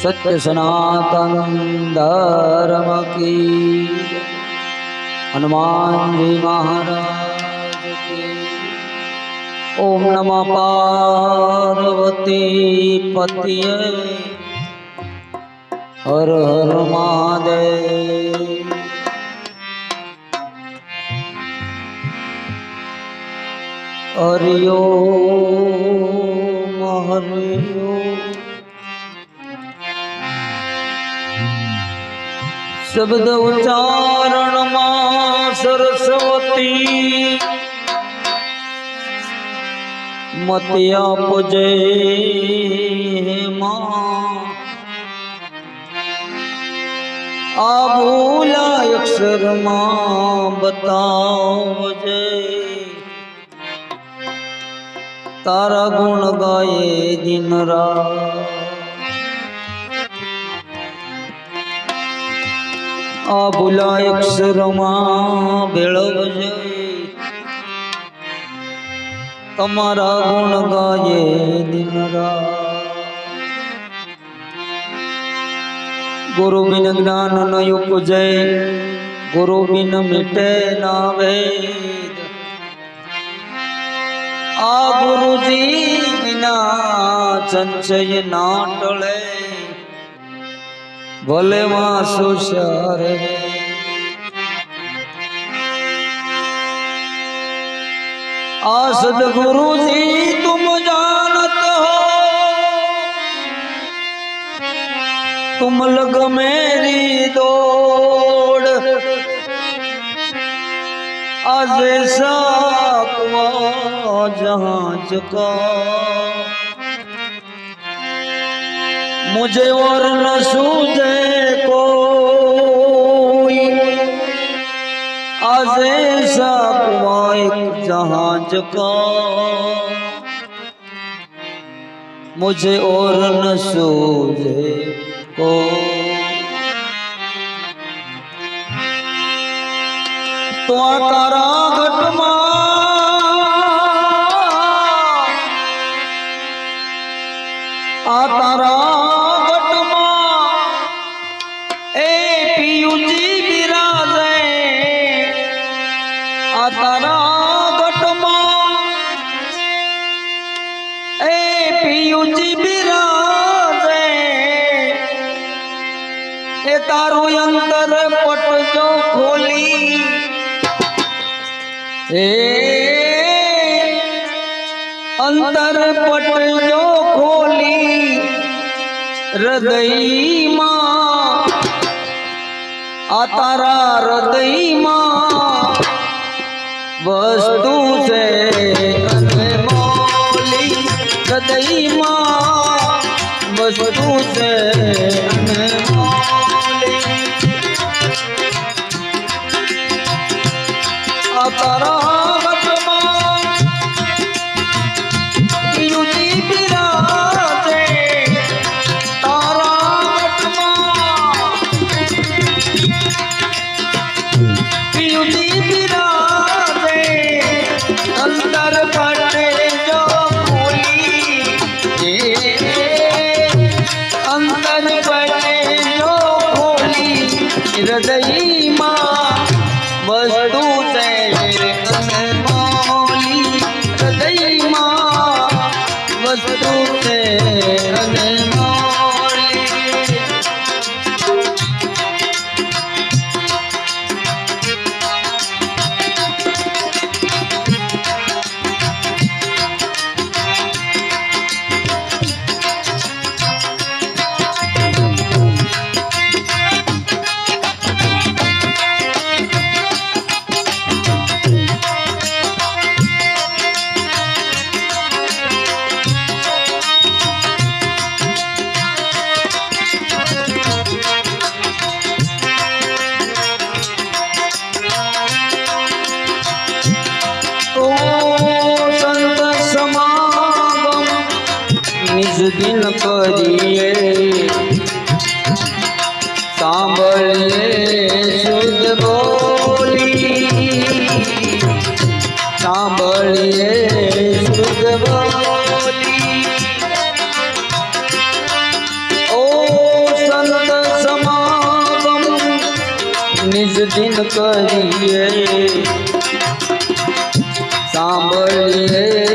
સત્ય સનાતન ધર્મ કી હનુમાનજી મહારાજ ઓમ નમ પાર્વતી પતિએ હર હર મહાદેવ હરિયો હરિયો શબ્દ ઉચ્ચારણમાં સરસ્વતી. મતિ આપજે આ ભૂલા અક્ષરમાં બતાવજે. તારા ગુણ ગાયે દિન રાત. આ ભૂલાય અક્ષરમાં ભેળવજે તમારા ગુણ ગાયે દિનરા ગુરુ બિન જ્ઞાન ન ઉપજે ગુરુ બિન મિટે ના વેદ. આ ગુરુજી વિના સંચય ના ટળે. ભલે માં સુશાર. આ સદગુરુજી તુમ જાનત હો. તુમ લગ મેરી દોડ. આજે સાકવા જહાં ચકા मुझे और न सूझे कोई। आज साकवा जहाज़ का। मुझे और न सूझे को तो આ આ તારા ઘટમાં એ પિયુજી બિરાજે. આ તારા ઘટમાં એ પિયુજી બિરાજે. એ તારું અંતર પટજો ખોલી. એ અંતર પટજો હૃદયમાં આ તારા હૃદયમાં વસ્તુ છે. હૃદયમાં વસ્તુ છે. આ તારા દિન કરીએ સાંભળીએ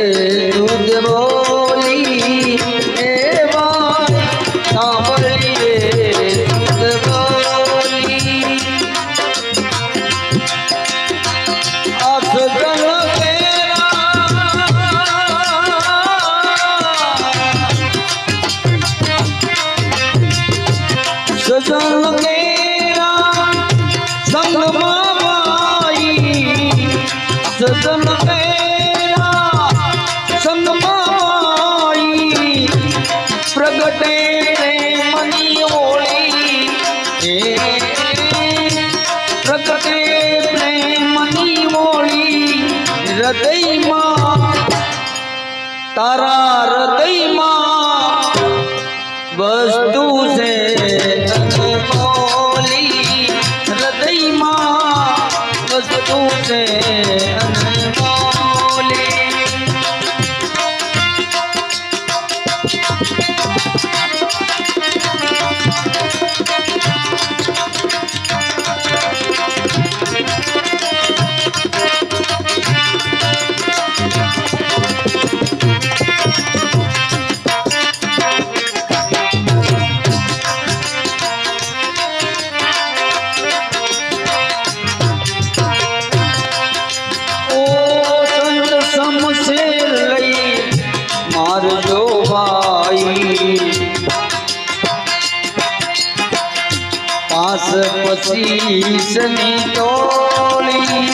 પ્રગટે પ્રેમની મોળી હૃદયમાં તારા પચીસની ટોળી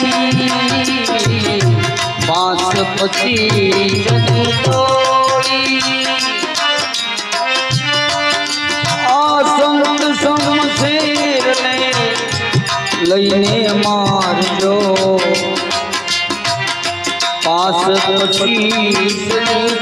પાંચ પચીસની ટોળી આ સંત સંગ શેરને લઈને મારજો પાંચ પચીસની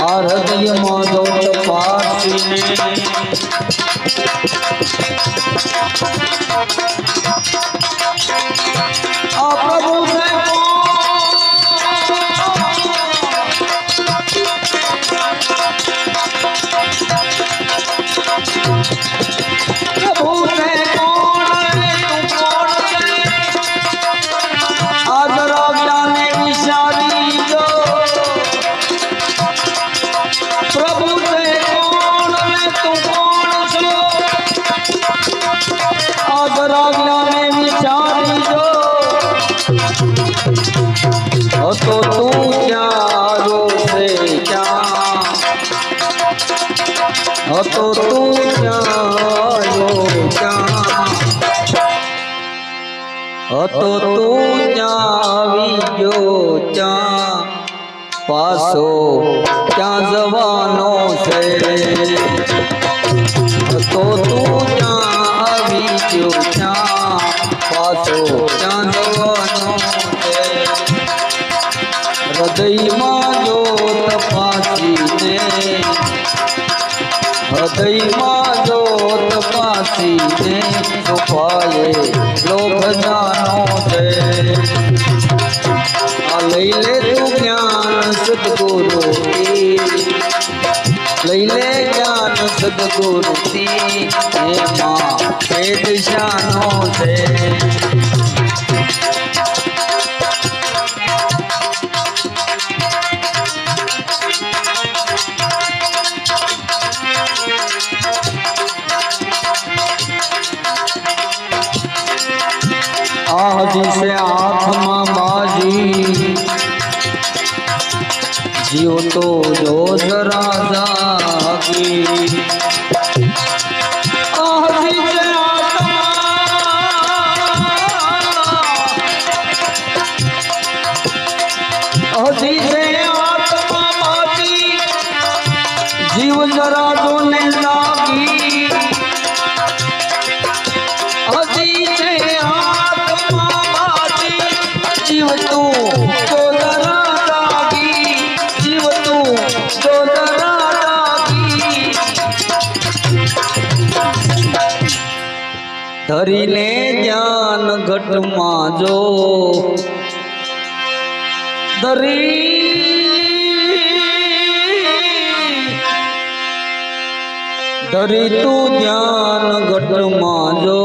આ હૃદયમાં જો તપાસીને તું ત્યાં આવી ગયો ત્યાં. પાછો ક્યાં જવાનો છે. તો તું ત્યાં આવી ગયો ત્યાં. પાછો ક્યાં જવાનો હૃદયમાં જો તપાસીને હૃદયમાં જો તપાસીને છુપાયે જ્ઞાન સદગુરુ એમાં ભેદ શાનો છે છે ધરીને જ્ઞાન ઘટમાં જો. ધરી ધરી તું ધ્યાન ઘટમાં જો.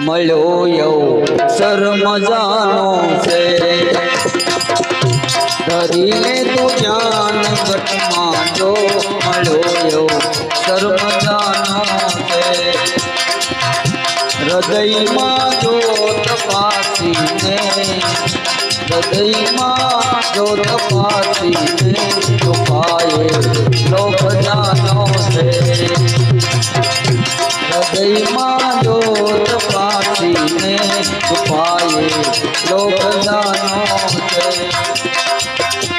મળ્યો યૌ સર મજાનો છે. ધરીને તું ધ્યાન ઘટમાં જો. મળ્યો યૌ સર હૃદયમાં જો તપાસીને, હૃદયમાં જો તપાસીને છુપાયે લોક જાનો છે. હૃદયમાં જો તપાસીને છુપાયે લોક જાનો છે.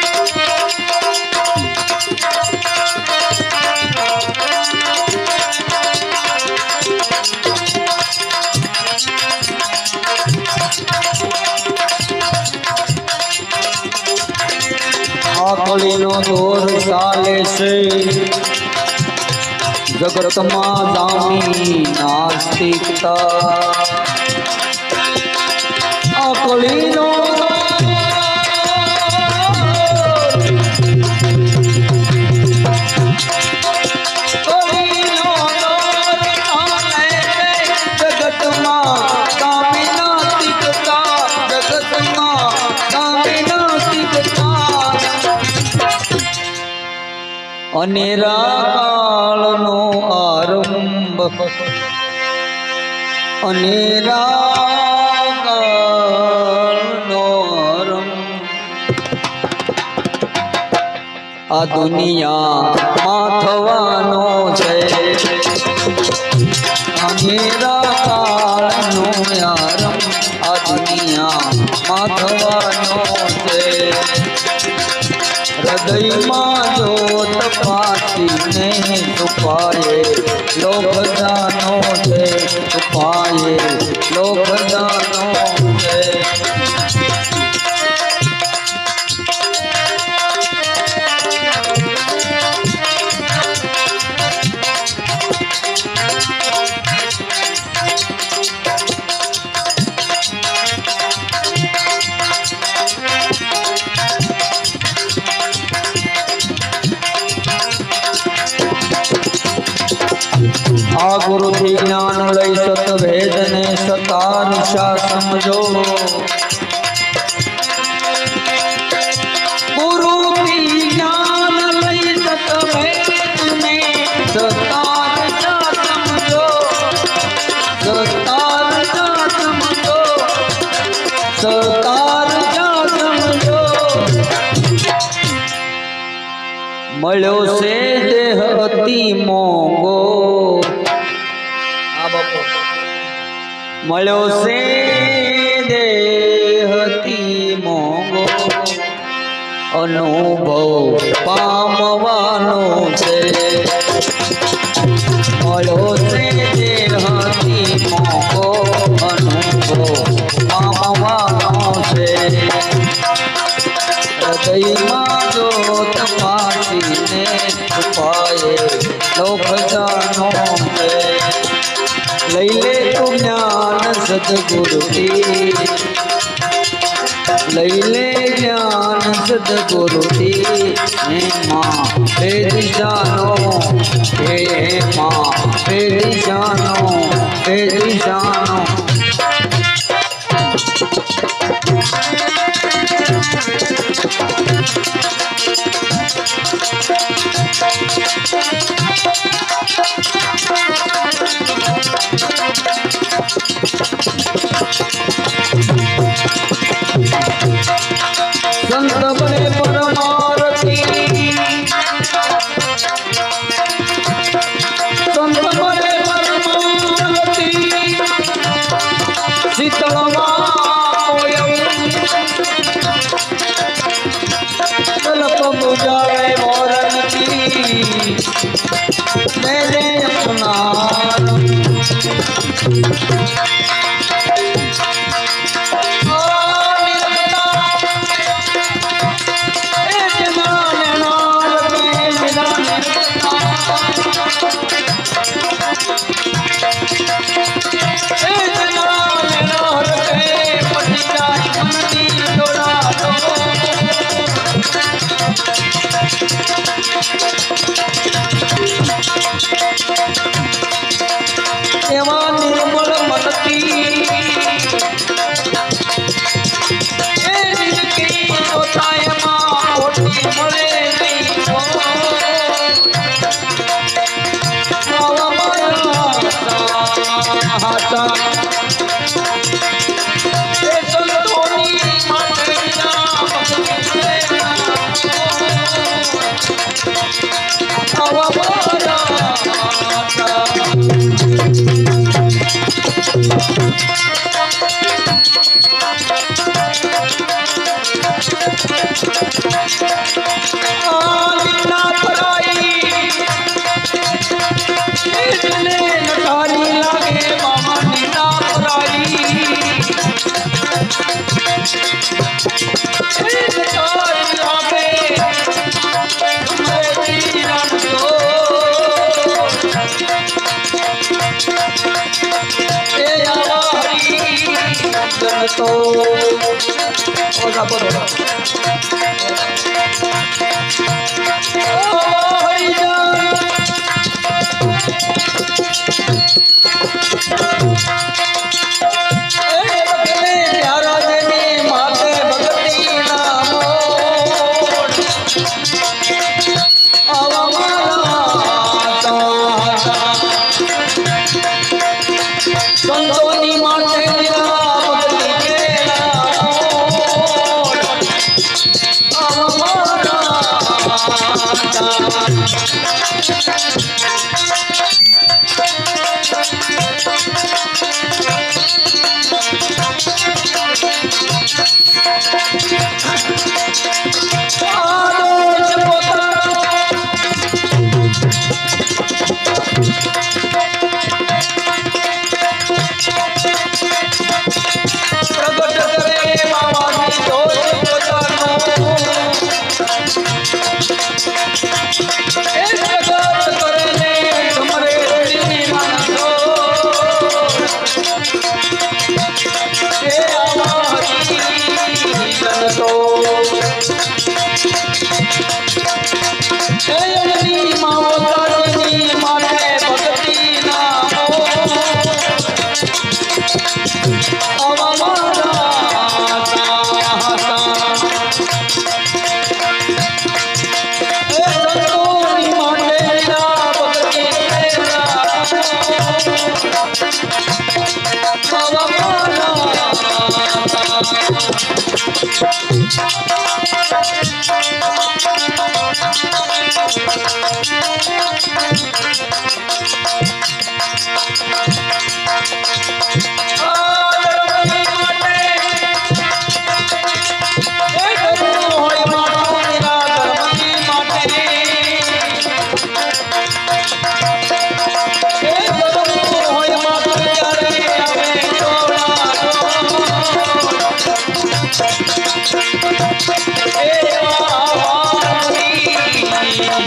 આકલીનો દોર ચાલે છે. જગતમાં દામી નાસ્તિકતા. આકલીનો અને કાળનો આરંભ. અને કાળનો આરંભ. આ દુનિયા માથવાનો છે. અનેરા કાળનો આરંભ. આ દુનિયા માથવા હૃદયમાં જોત પાતીને છુપાયે. લોભદાનો છે છુપાયે. લોભદાન મળ્યો છે દેહતી મોંઘો અનુભવ પામવાનો છે. મળ્યો છે દેહતી મોંઘો અનુભવ પામવાનો છે. હૃદયમાં જો તપાસીને છુપાયે લોભ સદગુરુથી લઈ લે જ્ઞાન સદગુરુથી હે માં ફેરી જાનો હે માં ફેરી જાનો ફેરી જાનો করতো Hey!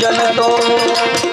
જન તો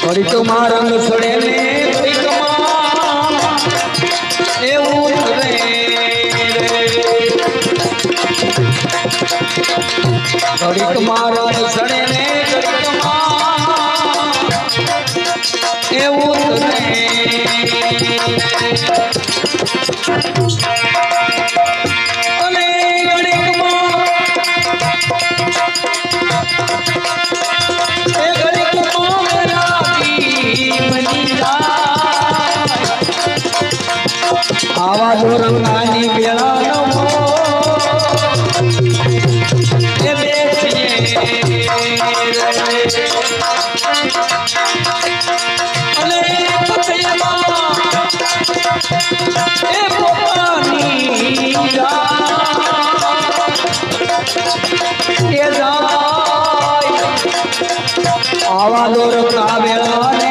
ફરી તો મારા રંગ ને એવું ફરી તો મારા રંગ આવા ધોરણની વેળાનો એ પોતાની આવા દોરકા વેળાને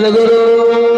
ಸದ್ಗುರು